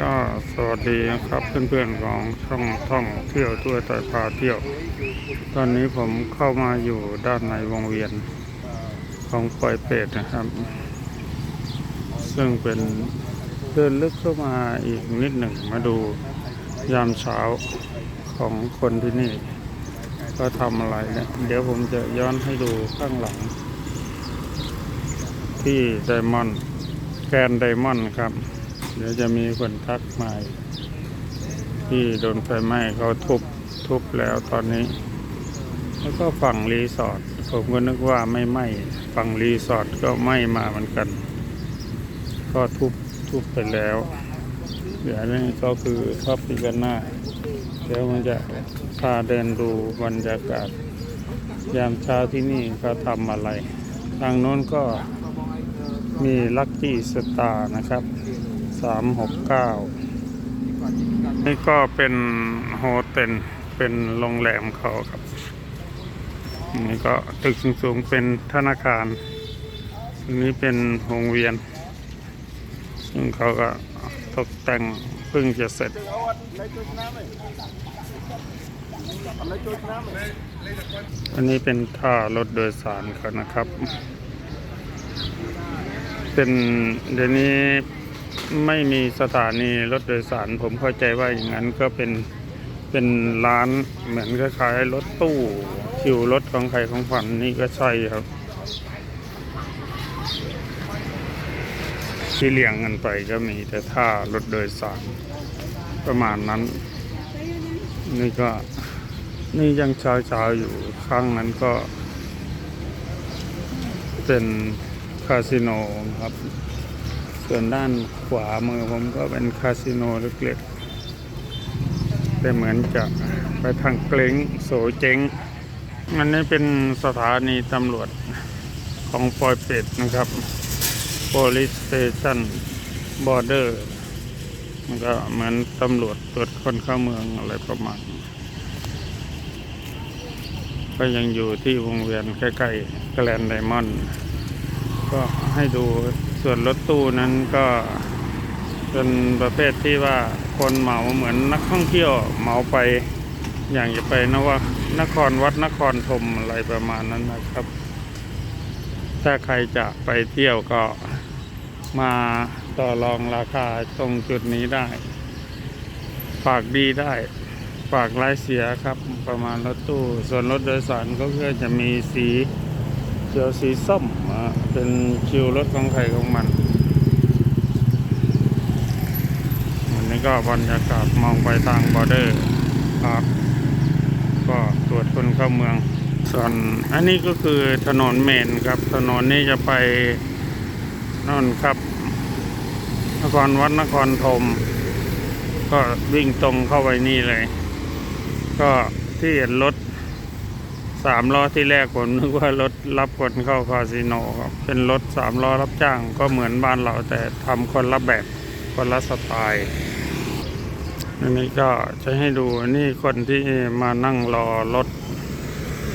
ก็สวัสดีนะครับเพื่อนๆของช่องท่องเที่ยวทั่วไทยพาเที่ยว ตอนนี้ผมเข้ามาอยู่ด้านในวงเวียนของปอยเป็ดนะครับ ซึ่งเป็นเดินลึกเข้ามาอีกนิดหนึ่งมาดูยามเช้าของคนที่นี่ก็ทำอะไรเนี่ยเดี๋ยวผมจะย้อนให้ดูข้างหลัง ที่ไดมอนด์แกนไดมอนด์ครับ เดี๋ยวจะมีคนทักมาอีกที่โดนไฟไหม้เขาทุบทุบแล้วตอนนี้ แล้วก็ฝั่งรีสอร์ทผมก็นึกว่าไม่ไหม้ฝั่งรีสอร์ทก็ไหม้มาเหมือนกัน ก็ทุบทุบไปแล้วเดี๋ยวนี้ก็คือท็อปปิกันหน้าเดี๋ยวมันจะพาเดินดูบรรยากาศ ยามเช้าที่นี่เขาทำอะไร ทางโน้นก็มีลัคกี้สตาร์นะครับ สามหกเก้านี่ก็เป็นโฮเทลเป็นโรงแรมเขาครับนี่ก็ตึกสูงๆเป็นธนาคารอันนี้เป็นวงเวียน ซึ่งเขาก็ตกแต่งเพิ่งจะเสร็จอันนี้เป็นท่ารถโดยสารเขานะครับ เป็นเดี๋ยวนี้ ไม่มีสถานีรถโดยสาร ผมเข้าใจว่าอย่างนั้นก็เป็นเป็นร้านเหมือนคล้ายๆรถตู้คิวรถของใครของฝันนี่ก็ใช่ครับที่เลี่ยงกันไปก็มีแต่ท่ารถโดยสารประมาณนั้น นี่ก็นี่ยังเช้าๆอยู่ข้างนั้นก็ เป็นคาสิโนครับ ส่วนด้านขวามือผมก็เป็นคาสิโนเล็กๆแต่เหมือนจะไปทางเกล้งโสเจ๊งอันนี้เป็นสถานีตำรวจของปอยเป็ดนะครับ police station border มันก็เหมือนตำรวจตรวจคนเข้าเมืองอะไรประมาณก็ยังอยู่ที่วงเวียนใกล้ๆแกลนไดมอนด์ ก็ให้ดูส่วนรถตู้นั้นก็เป็นประเภทที่ว่าคนเหมาเหมือนนักท่องเที่ยวเหมาไปอย่างจะไปนว่านครวัดนครธมอะไรประมาณนั้นนะครับ ถ้าใครจะไปเที่ยวก็มาต่อรองราคาตรงจุดนี้ได้ ฝากดีได้ ฝากรายเสียครับประมาณรถตู้ ส่วนรถโดยสารก็คือจะมีสี เขียวสีส้มเป็นคิวรถของใครของมันอันนี้ก็บรรยากาศมองไปทางบอร์เดอร์ครับก็ตรวจคนเข้าเมือง ส่วนอันนี้ก็คือถนนเมนครับ ถนนนี้จะไปนั่นครับ นครวัดนครธมก็วิ่งตรงเข้าไปนี่เลย ก็ที่เห็นรถ สามล้อที่แรกผมนึกว่ารถรับคนเข้าคาสิโนครับ เป็นรถสามล้อรับจ้างก็เหมือนบ้านเราแต่ทำคนละแบบคนละสไตล์อันนี้ก็จะให้ดูนี่คนที่มานั่งรอรถ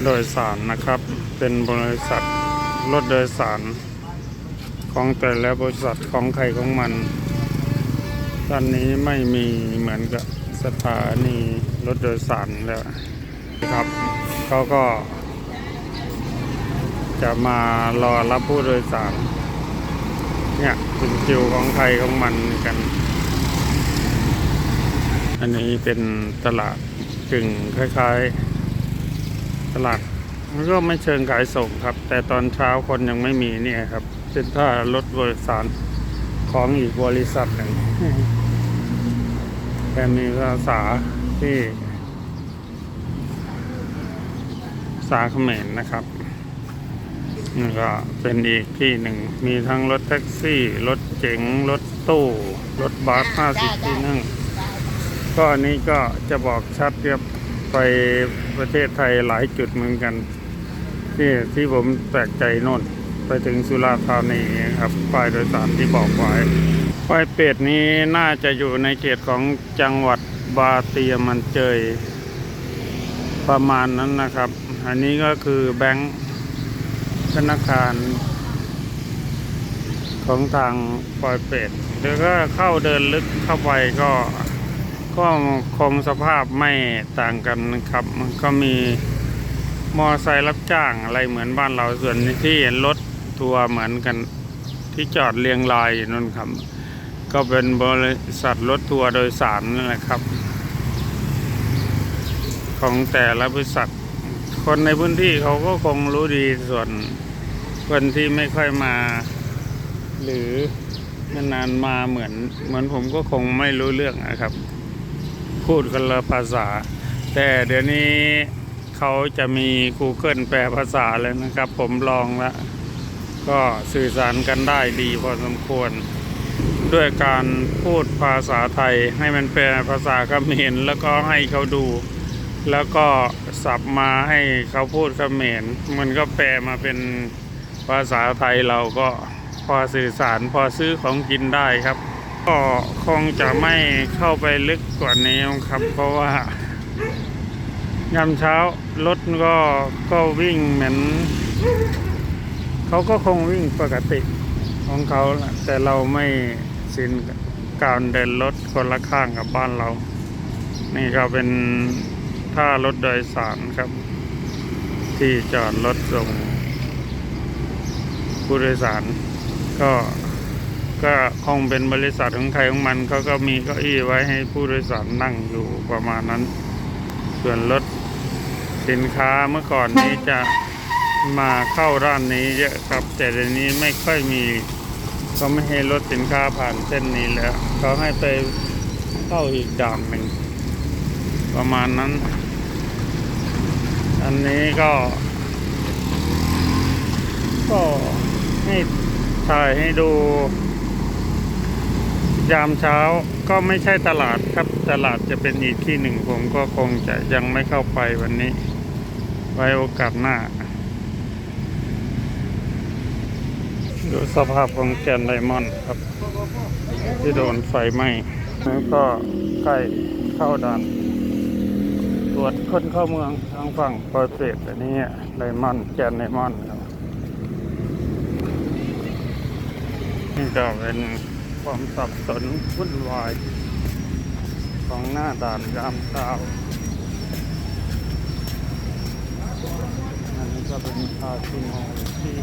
โดยสารนะครับ เป็นบริษัทรถโดยสารของแต่ละบริษัทของใครของมันตอนนี้ไม่มีเหมือนกับสถานีรถโดยสารแล้วครับ เขาก็ จะมารอรับผู้โดยสาร เนี่ยเป็นคิวของใครของมันกัน อันนี้เป็นตลาดกึ่งคล้ายๆ ตลาดมันก็ไม่เชิงขายส่งครับ แต่ตอนเช้าคนยังไม่มีเนี่ยครับ เป็นท่ารถโดยสารของอีกบริษัทหนึ่งแต่มีภาษาที่ภา ษาเขมรนะครับนี่ก็เป็นอีกที่หนึ่ง มีทั้งรถแท็กซี่ รถเก๋ง รถตู้ รถบัสห้าสิบที่นั่ง ก็อันนี้ก็จะบอกชัดเรียบไปประเทศไทยหลายจุดเหมือนกัน ที่ที่ผมแปลกใจโน่น ไปถึงสุราษฎร์ธานีครับป้ายโดยสารที่บอกไว้ป้ายเป็ดนี้น่าจะอยู่ในเขตของจังหวัดบาเตียมันเจยประมาณนั้นนะครับ อันนี้ก็คือแบงค์ธนาคารของทางปอยเป็ดหรือก็เข้าเดินลึกเข้าไปก็ก็คงสภาพไม่ต่างกันนะครับ มันก็มีมอไซค์รับจ้างอะไรเหมือนบ้านเราส่วนที่เห็นรถทัวร์เหมือนกันที่จอดเรียงรายอยู่นั่นครับ ก็เป็นบริษัทรถทัวร์โดยสารนั่นแหละครับ ของแต่ละบริษัท คนในพื้นที่เขาก็คงรู้ดีส่วนคนที่ไม่ค่อยมา หรือนานๆมาเหมือน เหมือนผมก็คงไม่รู้เรื่องนะครับ พูดกันละภาษา แต่เดี๋ยวนี้เขาจะมี Google แปลภาษาเลยนะครับ ผมลองแล้วก็สื่อสารกันได้ดีพอสมควร ด้วยการพูดภาษาไทยให้มันแปลภาษาเขมรแล้วก็ให้เขาดู แล้วก็สับมาให้เขาพูดเขมรมันก็แปลมาเป็นภาษาไทยเราก็พอสื่อสารพอซื้อของกินได้ครับ ก็คงจะไม่เข้าไปลึกกว่านี้ครับ เพราะว่ายามเช้ารถก็ก็วิ่งเหมือนเขาก็คงวิ่งปกติของเขาแต่เราไม่ชินกับการเดินรถคนละข้างกับบ้านเรา นี่ก็เป็น ท่ารถโดยสารครับ ที่จอดรถส่งผู้โดยสาร ก็ก็คงเป็นบริษัทของใครของมันเขาก็มีเก้าอี้ไว้ให้ผู้โดยสารนั่งอยู่ประมาณนั้น ส่วนรถสินค้าเมื่อก่อนนี้จะมาเข้าร้านนี้เยอะครับ แต่เดี๋ยวนี้ไม่ค่อยมีเขาไม่ให้รถสินค้าผ่านเส้นนี้แล้วเขาให้ไปเข้าอีกด่านหนึ่งประมาณนั้น อันนี้ก็ ก็ให้ถ่ายให้ดู ยามเช้าก็ไม่ใช่ตลาดครับ ตลาดจะเป็นอีกที่หนึ่งผมก็คงจะยังไม่เข้าไปวันนี้ ไว้โอกาสหน้า ดูสภาพของแกนไดมอนด์ครับ ที่โดนไฟไหม้แล้วก็ใกล้เข้าด่าน ตรวจคนเข้าเมืองทางฝั่งปอยเปรตอันนี้ไดมอนด์แกนไดมอนด์ครับนี่ก็เป็นความสับสนวุ่นวาย ของหน้าด่านยามเช้าอันนี้ก็เป็นคาสิโนที่